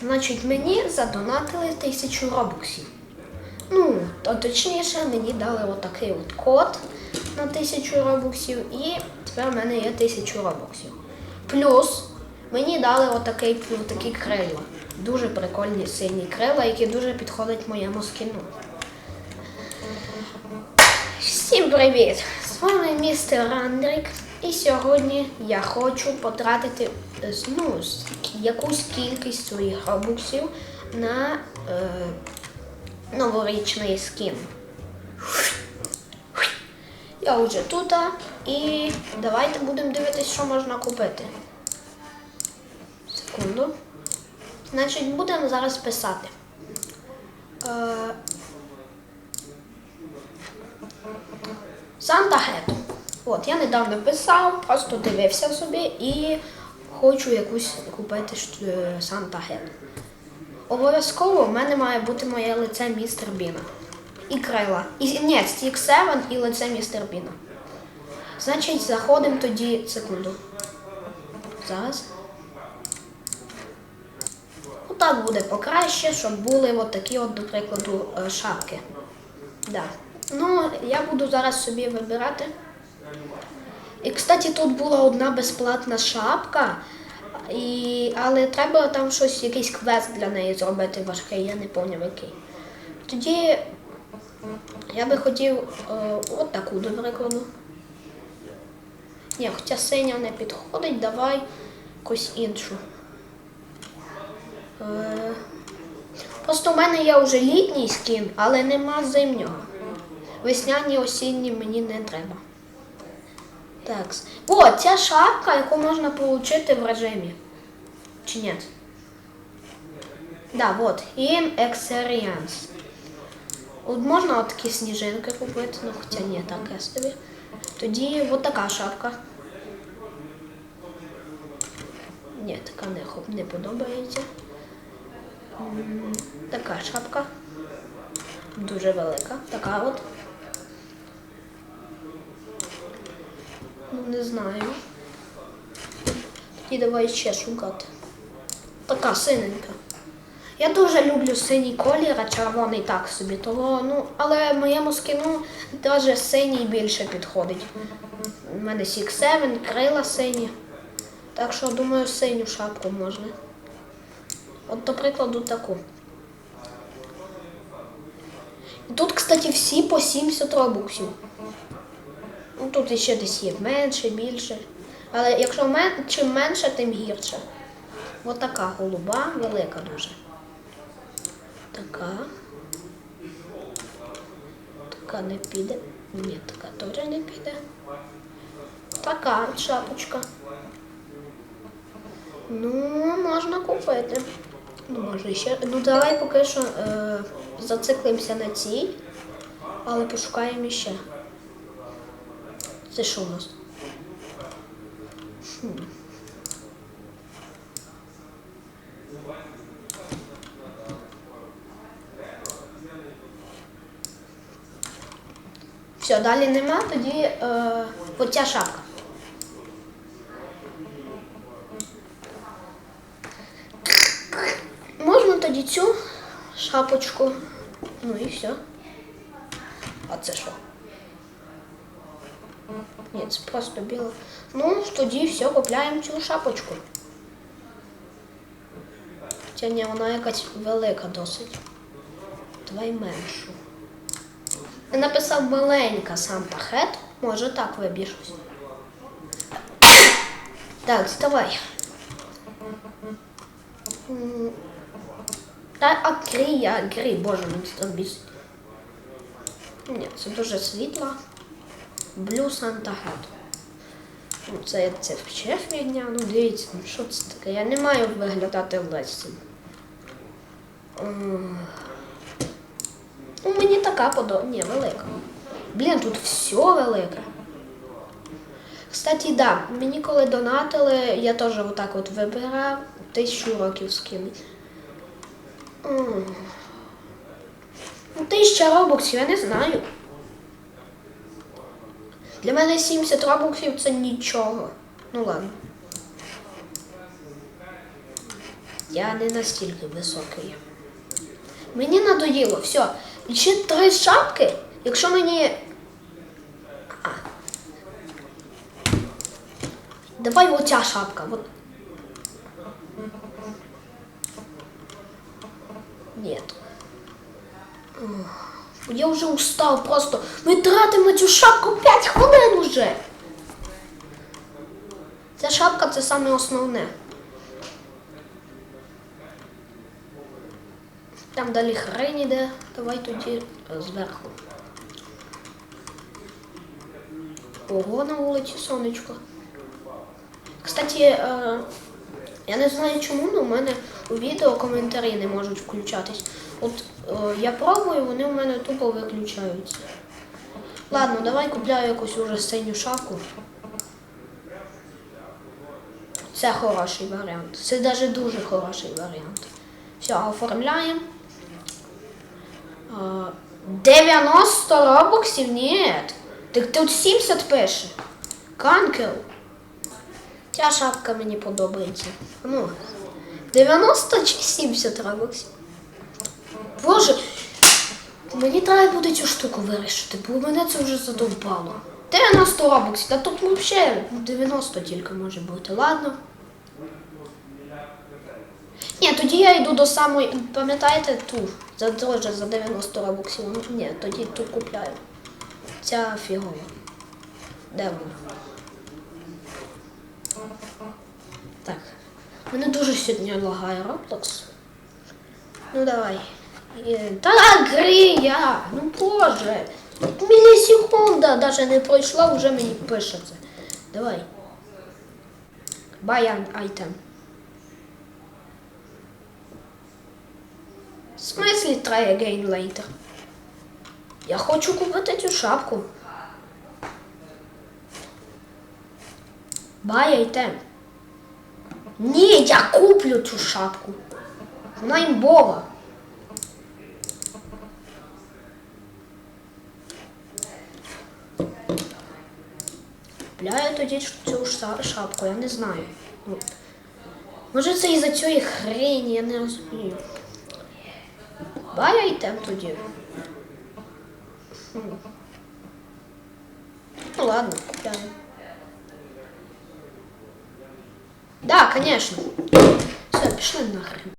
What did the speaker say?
Значить, мені задонатили тисячу робоксів. Ну, то точніше, мені дали отакий от код на тисячу робоксів, і тепер в мене є тисячу робоксів. Плюс мені дали отакий, отакі крила. Дуже прикольні сині крила, які дуже підходять моєму скіну. Всім привіт! З вами містер Андрік. І сьогодні я хочу потратити е, ну, якусь кількість своїх робоксів на е, новорічний скін. Я вже тут, і давайте будемо дивитися, що можна купити. Секунду. Значить, будемо зараз писати. Е, Санта Хет. От, я недавно писав, просто дивився собі і хочу якусь купити е, Санта Хет. Обов'язково в мене має бути моє лице містер Біна. І крила. І, ні, Стік 7 і лице містер Біна. Значить, заходимо тоді секунду. Зараз. Отак буде покраще, щоб були от такі, от, до прикладу, е, шапки. Да. Ну, я буду зараз собі вибирати. І, кстати, тут була одна безплатна шапка, і... але треба там щось, якийсь квест для неї зробити важкий, я не пам'ятаю який. Тоді я би хотів е, от таку, до прикладу. Ні, хоча синя не підходить, давай якусь іншу. Е, Просто в мене є вже літній скін, але нема зимнього. Весняні осінні мені не треба. Так. О, ця шапка, яку можна отримати в режимі. Чи ні? Да, вот. In Experience. От можна от такі сніжинки купити, ну хоча ні, таке собі. Тоді от така шапка. Ні, така не, не подобається. Така шапка. Дуже велика. Така от. Не знаю. І давай ще шукати. Така синенька. Я дуже люблю синій колір, а червоний так собі. Того, ну, але моєму скіну навіть синій більше підходить. У мене Сік 7, крила сині. Так що, думаю, синю шапку можна. От, до прикладу, таку. І тут, кстати, всі по 70 робоксів. Ну, тут ще десь є менше, більше. Але якщо мен... чим менше, тим гірше. Ось така голуба, велика дуже. Така. Така не піде. Ні, така теж не піде. Така шапочка. Ну, можна купити. Ну, може ще. Ну, давай поки що е, зациклимося на цій, але пошукаємо ще. Це що у нас? Все, далі нема, тоді е, оця шапка. Можна тоді цю шапочку. Ну і все. А це що? Це просто біло. Ну, тоді все, купляємо цю шапочку. Хоча ні, вона якась велика досить. Давай меншу. Я написав маленька Санта Хет. Може так виб'є щось. Так. М, Та а грі, я грі, боже, мені це бісить. Ні, це дуже світла. Санта Хет. Ну, це, це ще фігня, ну дивіться, ну що це таке? Я не маю виглядати лесом. Ну, мені така подобається. Ні, велика. Блін, тут все велике. Кстати, да, мені коли донатили, я теж отак от вибирав тисячу років скинуть. Ну, тисяча робоксів, я не знаю. Для мене 70 робоксів це нічого. Ну ладно. Я не настільки високий. Мені надоїло, все. Ще три шапки, якщо мені. А. Давай оця шапка. От. Нет. Ох, Я вже устав просто. Ми тратимо цю шапку 5 хвилин уже. Ця шапка це саме основне. Там далі хрень іде. Давай тоді зверху. Ого, на вулиці сонечко. Кстати, е, я не знаю чому, але у мене у відео коментарі не можуть включатись. От я пробую, вони у мене тупо виключаються. Ладно, давай купляю якусь уже синю шапку. Це хороший варіант. Це навіть дуже хороший варіант. Все, оформляємо. Е, 90 робоксів? Ні. Так тут 70 пише. Канкел. Ця шапка мені подобається. Ну, 90 чи 70 робоксів? Боже, мені треба буде цю штуку вирішити, бо мене це вже задовбало. 90 робоксів, та тут взагалі 90 тільки може бути, ладно. Ні, тоді я йду до самої. Пам'ятаєте ту? За теж за 90 робоксів. Ні, тоді ту купляю. Ця фігова. Де вона? Так. Мене дуже сьогодні лагає Roblox. Ну давай. Е, Та гри я! Ну боже! Мілісекунда навіть не пройшла, вже мені пише це. Давай. Buy an item. В смислі try again later? Я хочу купити цю шапку. Buy item. Ні, я куплю цю шапку. Вона імбова. Купляю тоді цю ша- шапку, я не знаю. Ну, Може це із-за цієї хрені, я не розумію. Бай айтем тоді. Ну ладно, купляю. Да, конечно. Все, пішли нахрен.